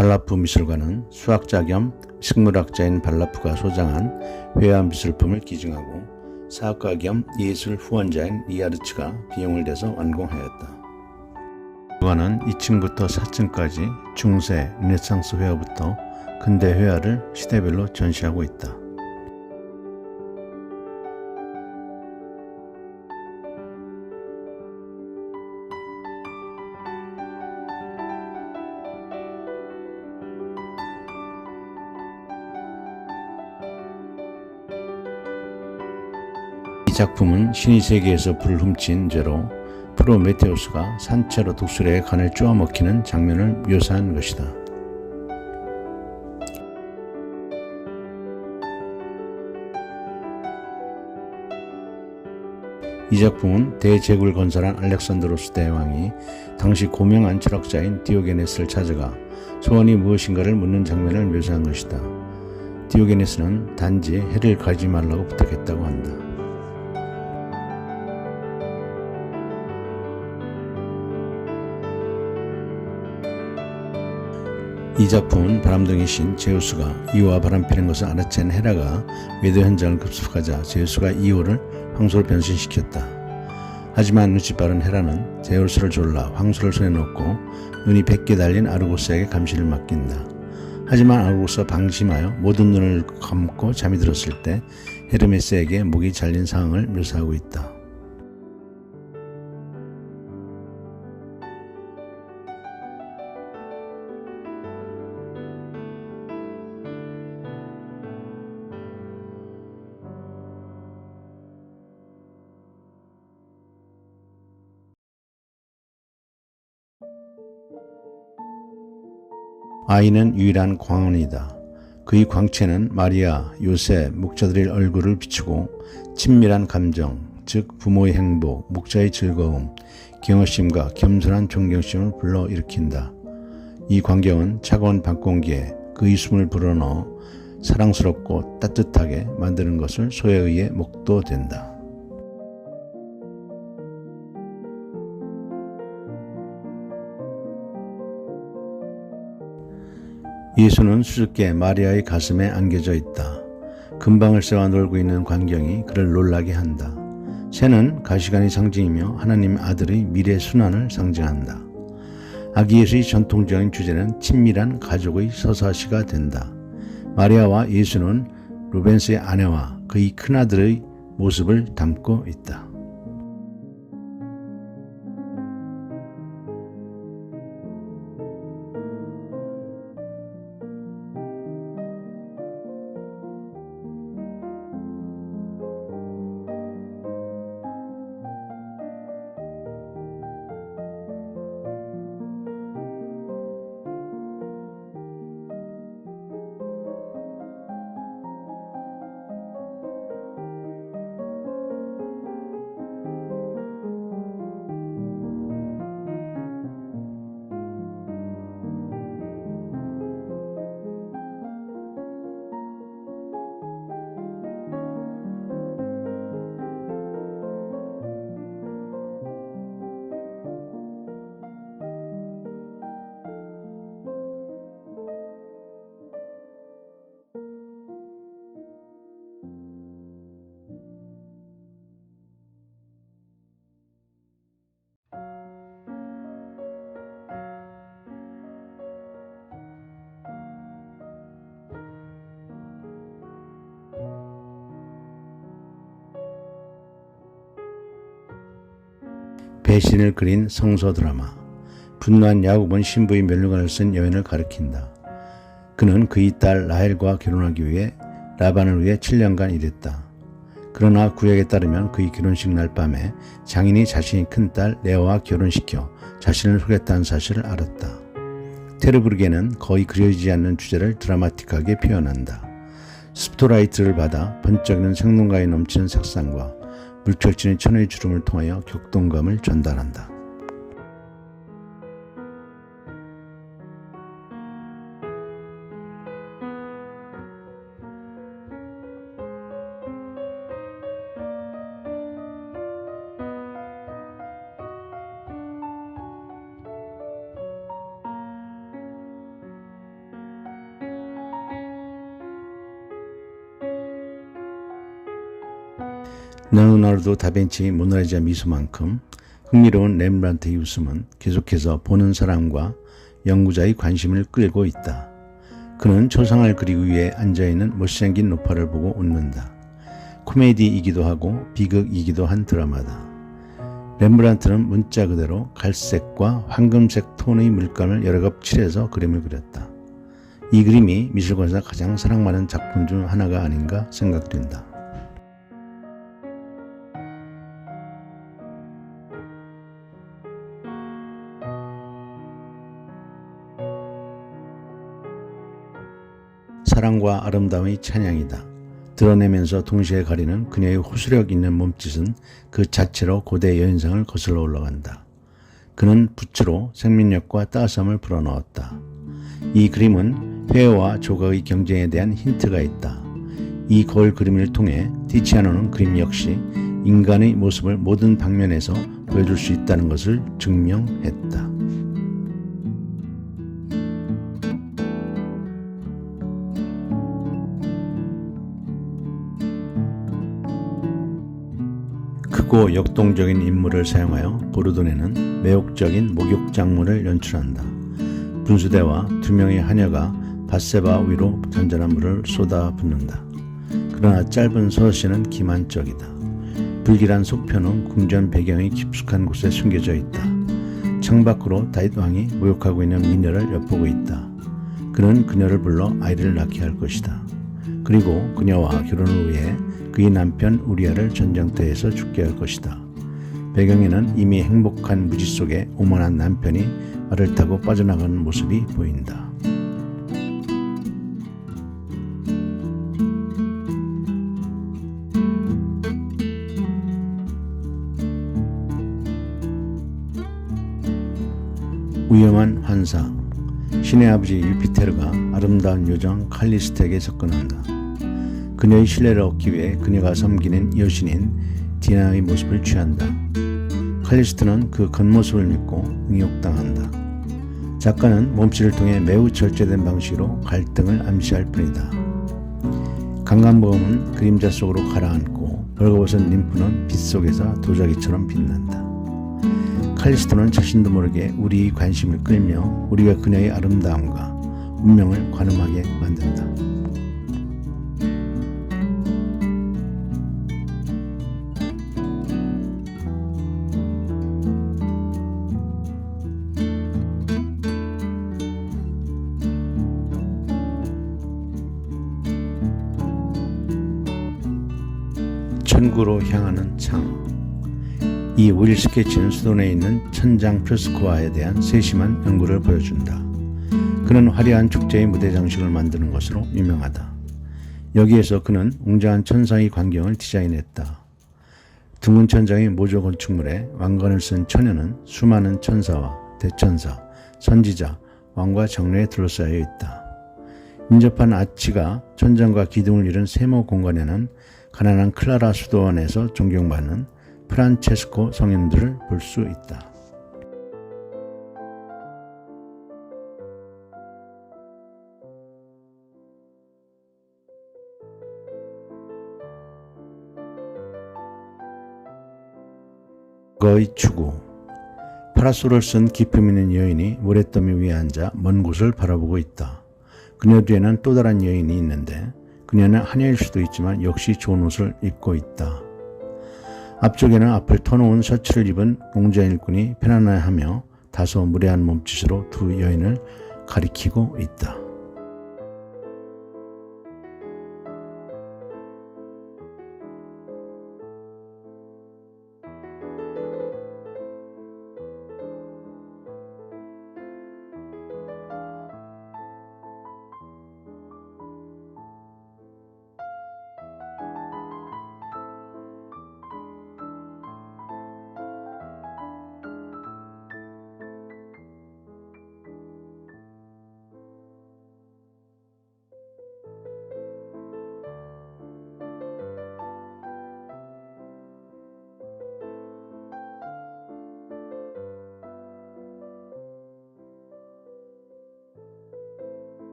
발라프 미술관은 수학자 겸 식물학자인 발라프가 소장한 회화 미술품을 기증하고 사학가 겸 예술 후원자인 리아르츠가 비용을 대서 완공하였다. 미술관은 2층부터 4층까지 중세, 르네상스 회화부터 근대 회화를 시대별로 전시하고 있다. 이 작품은 신의 세계에서 불을 훔친 죄로 프로메테우스가 산채로 독수리의 간을 쪼아먹히는 장면을 묘사한 것이다. 이 작품은 대제국을 건설한 알렉산드로스 대왕이 당시 고명한 철학자인 디오게네스를 찾아가 소원이 무엇인가를 묻는 장면을 묘사한 것이다. 디오게네스는 단지 해를 가지 말라고 부탁했다고 한다. 이 작품은 바람둥이 신 제우스가 이오와 바람피는 것을 알아챈 헤라가 외도 현장을 급습하자 제우스가 이오를 황소로 변신시켰다. 하지만 눈치 빠른 헤라는 제우스를 졸라 황소를 손에 넣고 눈이 백개 달린 아르고스에게 감시를 맡긴다. 하지만 아르고스가 방심하여 모든 눈을 감고 잠이 들었을 때 헤르메스에게 목이 잘린 상황을 묘사하고 있다. 아이는 유일한 광원이다. 그의 광채는 마리아, 요셉, 목자들의 얼굴을 비추고 친밀한 감정, 즉 부모의 행복, 목자의 즐거움, 경어심과 겸손한 존경심을 불러일으킨다. 이 광경은 차가운 밤 공기에 그의 숨을 불어넣어 사랑스럽고 따뜻하게 만드는 것을 소에 의해 목도된다. 예수는 수줍게 마리아의 가슴에 안겨져 있다. 금방을 쇠와 놀고 있는 광경이 그를 놀라게 한다. 새는 가시관의 상징이며 하나님 아들의 미래 순환을 상징한다. 아기 예수의 전통적인 주제는 친밀한 가족의 서사시가 된다. 마리아와 예수는 루벤스의 아내와 그의 큰아들의 모습을 담고 있다. 배신을 그린 성서 드라마. 분노한 야곱은 신부의 멸류관을 쓴 여인을 가리킨다. 그는 그의 딸 라헬과 결혼하기 위해 라반을 위해 7년간 일했다. 그러나 구약에 따르면 그의 결혼식 날 밤에 장인이 자신의 큰 딸 레아와 결혼시켜 자신을 속였다는 사실을 알았다. 테르브르게는 거의 그려지지 않는 주제를 드라마틱하게 표현한다. 스프토라이트를 받아 번쩍이는 생동감이 넘치는 색상과 물결치는 천의 주름을 통하여 격동감을 전달한다. 레오나르도 다빈치 모나리자 미소만큼 흥미로운 렘브란트의 웃음은 계속해서 보는 사람과 연구자의 관심을 끌고 있다. 그는 초상을 그리기 위해 앉아있는 못생긴 노파를 보고 웃는다. 코미디이기도 하고 비극이기도 한 드라마다. 렘브란트는 문자 그대로 갈색과 황금색 톤의 물감을 여러 겹 칠해서 그림을 그렸다. 이 그림이 미술관에서 가장 사랑받는 작품 중 하나가 아닌가 생각된다. 사랑과 아름다움의 찬양이다. 드러내면서 동시에 가리는 그녀의 호소력 있는 몸짓은 그 자체로 고대 여인상을 거슬러 올라간다. 그는 붓으로 생명력과 따스함을 불어넣었다. 이 그림은 회화와 조각의 경쟁에 대한 힌트가 있다. 이 거울 그림을 통해 티치아노는 그림 역시 인간의 모습을 모든 방면에서 보여줄 수 있다는 것을 증명했다. 크고 역동적인 인물을 사용하여 보르돈에는 매혹적인 목욕장물을 연출한다. 분수대와 두 명의 하녀가 바세바 위로 잔잔한 물을 쏟아 붓는다. 그러나 짧은 서시는 기만적이다. 불길한 속편은 궁전 배경이 깊숙한 곳에 숨겨져 있다. 창밖으로 다윗 왕이 모욕하고 있는 미녀를 엿보고 있다. 그는 그녀를 불러 아이를 낳게 할 것이다. 그리고 그녀와 결혼을 위해 그의 남편 우리아를 전쟁터에서 죽게 할 것이다. 배경에는 이미 행복한 무지 속에 오만한 남편이 말을 타고 빠져나가는 모습이 보인다. 위험한 환상 신의 아버지 유피테르가 아름다운 요정 칼리스트에게 접근한다. 그녀의 신뢰를 얻기 위해 그녀가 섬기는 여신인 디나의 모습을 취한다. 칼리스트는 그 겉모습을 믿고 응욕당한다. 작가는 몸짓을 통해 매우 절제된 방식으로 갈등을 암시할 뿐이다. 강간보험은 그림자 속으로 가라앉고 벌거벗은 림프는 빛 속에서 도자기처럼 빛난다. 칼리스토는 자신도 모르게 우리의 관심을 끌며 우리가 그녀의 아름다움과 운명을 관음하게 만든다. 천구로 향하는 창. 이 오일 스케 치는 수도내에 있는 천장 프레스코화에 대한 세심한 연구를 보여준다. 그는 화려한 축제의 무대 장식을 만드는 것으로 유명하다. 여기에서 그는 웅장한 천상의 광경을 디자인했다. 둥근 천장의 모조 건축물에 왕관을 쓴 처녀는 수많은 천사와 대천사, 선지자, 왕과 정례에 둘러싸여 있다. 인접한 아치가 천장과 기둥을 이룬 세모 공간에는 가난한 클라라 수도원에서 존경받는 프란체스코 성인들을 볼 수 있다. 거의 추구 파라솔을 쓴 기품 있는 여인이 모래더미 위에 앉아 먼 곳을 바라보고 있다. 그녀 뒤에는 또 다른 여인이 있는데 그녀는 하녀일 수도 있지만 역시 좋은 옷을 입고 있다. 앞쪽에는 앞을 터놓은 셔츠를 입은 공자 일꾼이 편안해하며 다소 무례한 몸짓으로 두 여인을 가리키고 있다.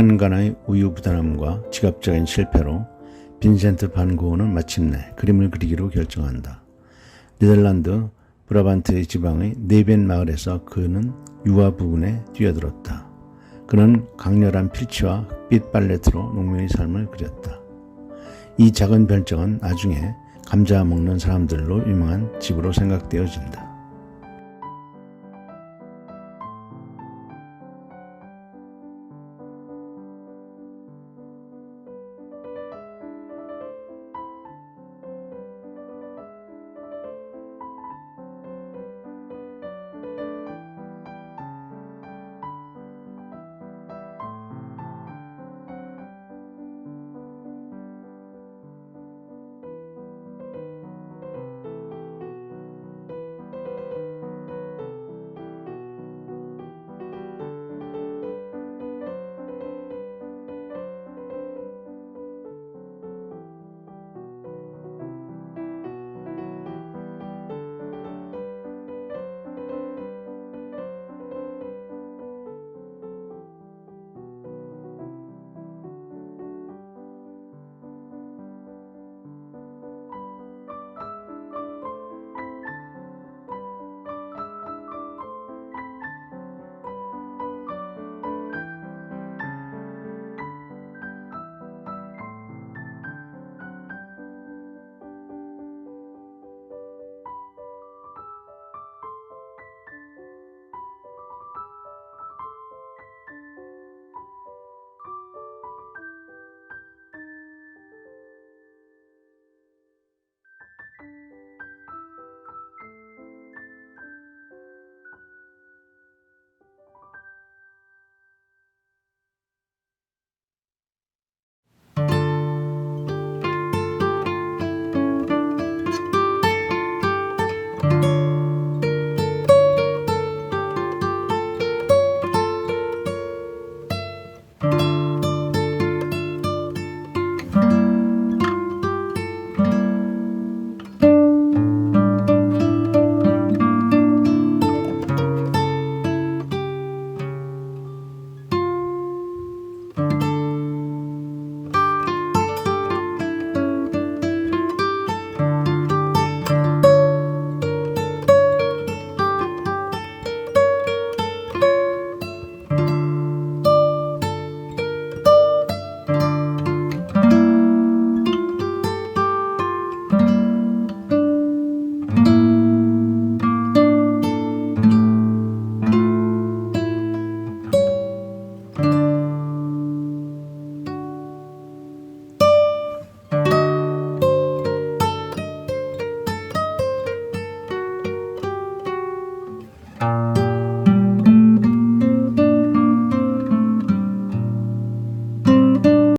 수년간의 우유부단함과 지갑적인 실패로 빈센트 반 고흐는 마침내 그림을 그리기로 결정한다. 네덜란드 브라반트의 지방의 네벤 마을에서 그는 유아 부분에 뛰어들었다. 그는 강렬한 필치와 흑빛 팔레트로 농민의 삶을 그렸다. 이 작은 별장은 나중에 감자 먹는 사람들로 유명한 집으로 생각되어진다.